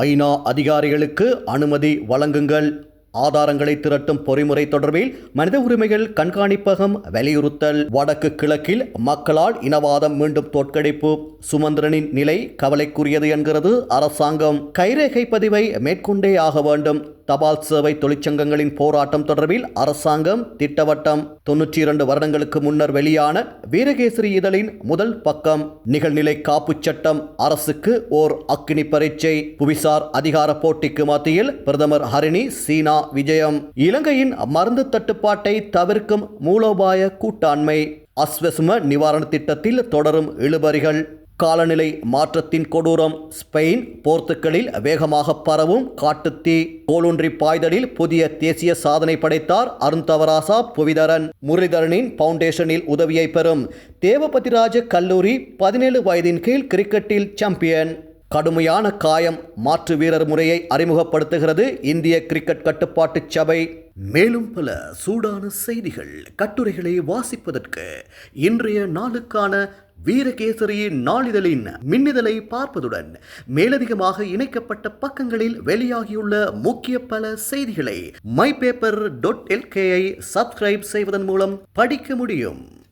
ஐநா அதிகாரிகளுக்கு அனுமதி வழங்குங்கள். ஆதாரங்களை திரட்டும் பொறிமுறை தொடர்பில் மனித உரிமைகள் கண்காணிப்பகம் வலியுறுத்தல். வடக்கு கிழக்கில் மக்களால் இனவாதம் மீண்டும் தோற்கடிப்பு. சுமந்திரனின் நிலை கவலைக்குரியது என்கிறது அரசாங்கம். கைரேகை பதிவை மேற்கொண்டே ஆக வேண்டும். தபால் சேவை தொழிற்சங்கங்களின் போராட்டம் தொடர்பில் அரசாங்கம் திட்டவட்டம் தொன்னூற்றி இரண்டு வருடங்களுக்கு முன்னர் வெளியான வீரகேசரி இதழின் முதல் பக்கம் நிகழ்நிலை காப்புச் சட்டம் அரசுக்கு ஓர் அக்கினி பரீட்சை. புவிசார் அதிகார போட்டிக்கு மத்தியில் பிரதமர் ஹரிணி சீனா விஜயம். இலங்கையின் மருந்து தட்டுப்பாட்டை தவிர்க்கும் மூலோபாய கூட்டாண்மை. அஸ்வசும நிவாரண திட்டத்தில் தொடரும் இழுபறிகள். காலநிலை மாற்றத்தின் கொடூரம். ஸ்பெயின் போர்த்துக்கலில் வேகமாக பரவும் காட்டுத்தீ. கோலூன்றி பாய்தலில் புதிய தேசிய சாதனை படைத்தார் அருந்தவராசா புவிதரன். முரளிதரனின் பவுண்டேஷனில் உதவியை பெறும். தேவபதிராஜ கல்லூரி பதினேழு வயதின் கீழ் கிரிக்கெட்டில் சாம்பியன். கடுமையான காயம் மாற்று வீரர் முறையை அறிமுகப்படுத்துகிறது இந்திய கிரிக்கெட் கட்டுப்பாட்டு சபை. மேலும் பல சூடான செய்திகள் கட்டுரைகளை வாசிப்பதற்கு இன்றைய நாளுக்கான வீரகேசரியின் நாளிதழின் மின்னிதழை பார்ப்பதுடன் மேலதிகமாக இணைக்கப்பட்ட பக்கங்களில் வெளியாகியுள்ள முக்கிய பல செய்திகளை மை பேப்பர் டாட் எல்கேயை சப்ஸ்கிரைப் செய்வதன் மூலம் படிக்க முடியும்.